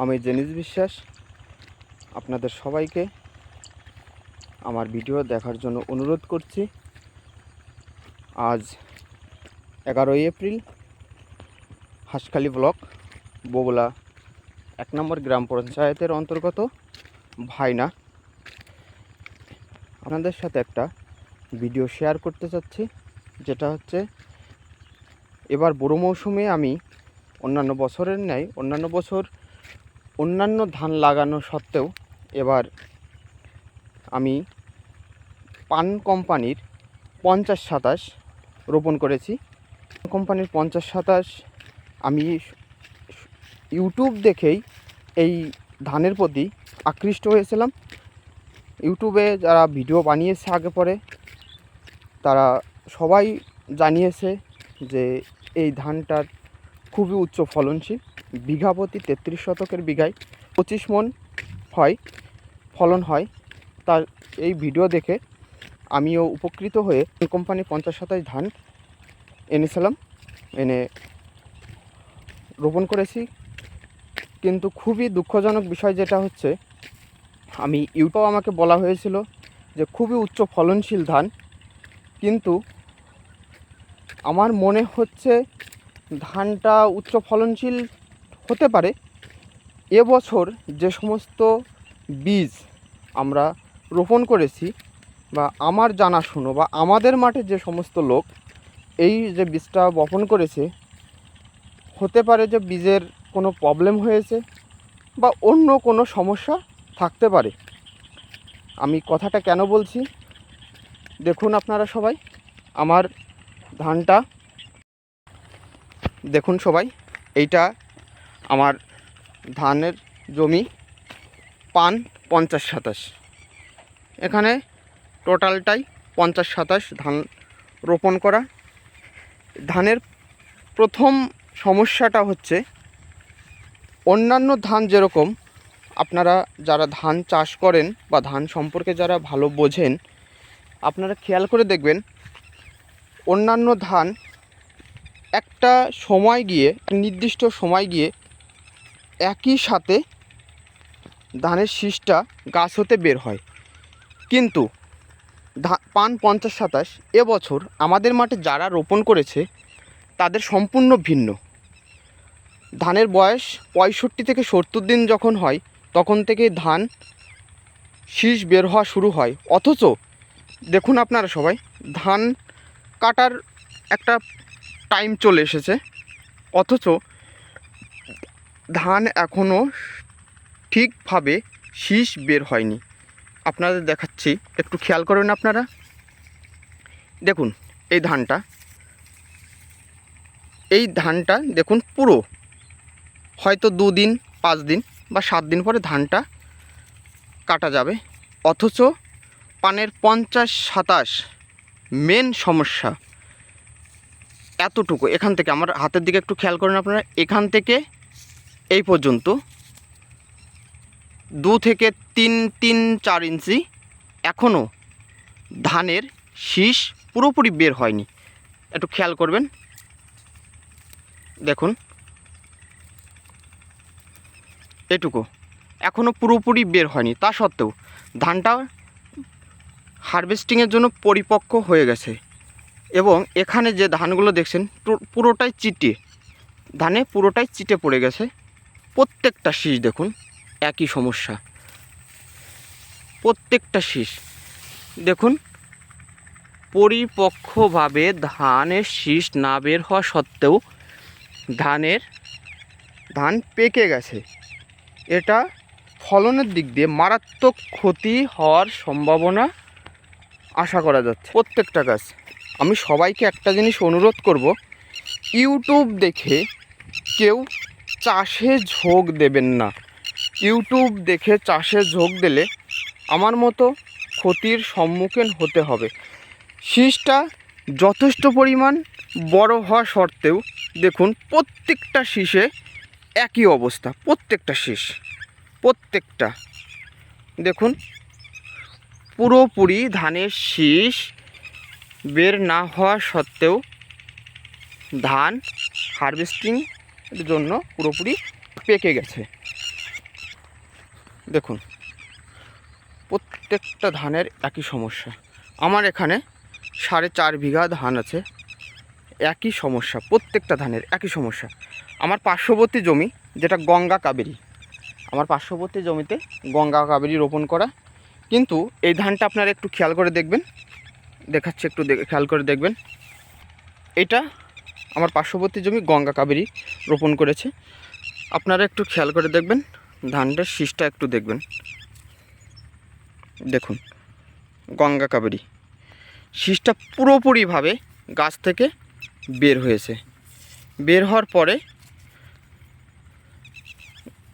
আমি জেনিস বিশ্বাস। আপনাদের সবাইকে আমার ভিডিও দেখার জন্য অনুরোধ করছি। আজ এগারোই এপ্রিল, হাসখালি ব্লক, বগুলা, এক নম্বর গ্রাম পঞ্চায়েতের অন্তর্গত ভাইনা। আপনাদের সাথে একটা ভিডিও শেয়ার করতে চাচ্ছি, যেটা হচ্ছে এবার বড়ো মৌসুমে আমি অন্যান্য বছরের ন্যায়, অন্যান্য বছর অন্যান্য ধান লাগানো সত্ত্বেও এবার আমি পান কোম্পানির পঞ্চাশ সাতাশ রোপণ করেছি। কোম্পানির পঞ্চাশ সাতাশ আমি ইউটিউব দেখেই এই ধানের প্রতি আকৃষ্ট হয়েছিলাম। ইউটিউবে যারা ভিডিও বানিয়েছে আগে পরে, তারা সবাই জানিয়েছে যে এই ধানটার খুবই উচ্চ ফলনশীল। বিঘা প্রতি তেত্রিশ শতকের বিঘায় পঁচিশ মন হয়, ফলন হয়। তার এই ভিডিও দেখে আমিও উপকৃত হয়ে কোম্পানি পঞ্চাশ শতাংশ ধান এনেছিলাম, এনে রোপণ করেছি। কিন্তু খুবই দুঃখজনক বিষয় যেটা হচ্ছে, আমি ইউটিউব আমাকে বলা হয়েছিল যে খুবই উচ্চ ফলনশীল ধান। কিন্তু আমার মনে হচ্ছে ধানটা উচ্চ ফলনশীল হতে পারে। এবছর যে সমস্ত বীজ আমরা রোপণ করেছি বা আমার জানাশুনো বা আমাদের মাঠে যে সমস্ত লোক এই যে বীজটা বপন করেছে, হতে পারে যে বীজের কোনো প্রবলেম হয়েছে বা অন্য কোনো সমস্যা থাকতে পারে। আমি কথাটা কেন বলছি? দেখুন আপনারা সবাই, আমার ধানটা, দেখুন সবাই, এইটা আমার ধানের জমি পান পঞ্চাশ সাতাশ। এখানে টোটালটাই পঞ্চাশ সাতাশ ধান রোপণ করা। ধানের প্রথম সমস্যাটা হচ্ছে, অন্যান্য ধান যেরকম, আপনারা যারা ধান চাষ করেন বা ধান সম্পর্কে যারা ভালো বোঝেন, আপনারা খেয়াল করে দেখবেন, অন্যান্য ধান একটা সময় গিয়ে নির্দিষ্ট সময় গিয়ে একই সাথে ধানের শীষটা গাছ হতে বের হয়। কিন্তু পান পঞ্চাশ সাতাশ এবছর আমাদের মাঠে যারা রোপণ করেছে, তাদের সম্পূর্ণ ভিন্ন। ধানের বয়স পঁয়ষট্টি থেকে সত্তর দিন যখন হয়, তখন থেকে ধান শীষ বের হওয়া শুরু হয়। অথচ দেখুন আপনারা সবাই, ধান কাটার একটা টাইম চলে এসেছে। অথচ ধান এখনও ঠিকভাবে শীষ বের হয়নি। আপনাদের দেখাচ্ছি, একটু খেয়াল করবেন আপনারা। দেখুন, এই ধানটা এই ধানটা দেখুন পুরো, হয়তো দুদিন পাঁচ দিন বা সাত দিন পরে ধানটা কাটা যাবে। অথচ পানের পঞ্চাশ সাতাশ মেন সমস্যা এতটুকু। এখান থেকে আমার হাতের দিকে একটু খেয়াল করেন আপনারা। এখান থেকে এই পর্যন্ত। দু থেকে তিন তিন, চার ইঞ্চি। এখনও ধানের শীষ পুরোপুরি বের হয়নি। একটু খেয়াল করবেন। দেখুন। এটুকু। এখনও পুরোপুরি বের হয়নি। তা সত্ত্বেও ধানটা হারভেস্টিংয়ের জন্য পরিপক্ক হয়ে গেছে। এবং এখানে যে ধানগুলো দেখছেন পুরোটাই চিটে। ধানে পুরোটাই চিটে পড়ে গেছে। প্রত্যেকটা শীষ দেখুন, একই সমস্যা। প্রত্যেকটা শীষ, দেখুন, পরিপক্কভাবে ধানের শীষ না বের হওয়া সত্ত্বেও ধানের, ধান পেকে গেছে। এটা ফলনের দিক দিয়ে মারাত্মক ক্ষতি হওয়ার সম্ভাবনা আশা করা যাচ্ছে প্রত্যেকটা গাছ। আমি সবাইকে একটা জিনিস অনুরোধ করব, ইউটিউব দেখে কেউ চাষে ঝোঁক দেবেন না। ইউটিউব দেখে চাষে ঝোঁক দিলে আমার মতো ক্ষতির সম্মুখীন হতে হবে। শীষটা যথেষ্ট পরিমাণ বড় হওয়া সত্ত্বেও দেখুন, প্রত্যেকটা শীষে একই অবস্থা, প্রত্যেকটা শীষ, প্রত্যেকটা। দেখুন, পুরোপুরি ধানের শীষ বের না হওয়া সত্ত্বেও ধান হারভেস্টিং জন্য পুরোপুরি পেকে গেছে। দেখুন, প্রত্যেকটা ধানের একই সমস্যা। আমার এখানে সাড়ে চার বিঘা ধান আছে, একই সমস্যা, প্রত্যেকটা ধানের একই সমস্যা। আমার পার্শ্ববর্তী জমি, যেটা গঙ্গা কাবেরী, আমার পার্শ্ববর্তী জমিতে গঙ্গা কাবেরী রোপণ করা। কিন্তু এই ধানটা আপনারা একটু খেয়াল করে দেখবেন, দেখাচ্ছে, একটু খেয়াল করে দেখবেন। এটা আমার পার্শ্ববর্তী জমি, গঙ্গা কাবেরী। রোপণ করেছে। আপনারা একটু খেয়াল করে দেখবেন, ধানটার শীষটা একটু দেখবেন। দেখুন, গঙ্গা কাবেরী। শীষটা পুরোপুরিভাবে গাছ থেকে বের হয়েছে। বের হওয়ার পরে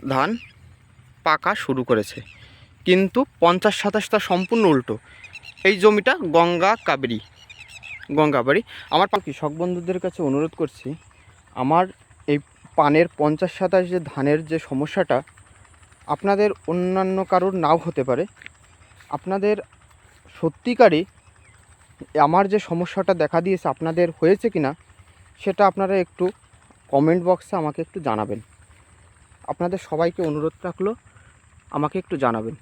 ধান পাকা শুরু করেছে। কিন্তু পঞ্চাশ সাতাশটা সম্পূর্ণ উল্টো। এই জমিটা গঙ্গা কাবেরী। গঙ্গা কাবেরী আমার কৃষক বন্ধুদের কাছে অনুরোধ করছি, আমার এই পানের পঞ্চাশ সাতাশ যে ধানের যে সমস্যাটা, আপনাদের অন্যান্য কারোর নাও হতে পারে। আপনাদের সত্যিকারই আমার যে সমস্যাটা দেখা দিয়েছে, আপনাদের হয়েছে কি না সেটা আপনারা একটু কমেন্ট বক্সে আমাকে একটু জানাবেন। আপনাদের সবাইকে অনুরোধ রাখল আমাকে একটু জানাবেন।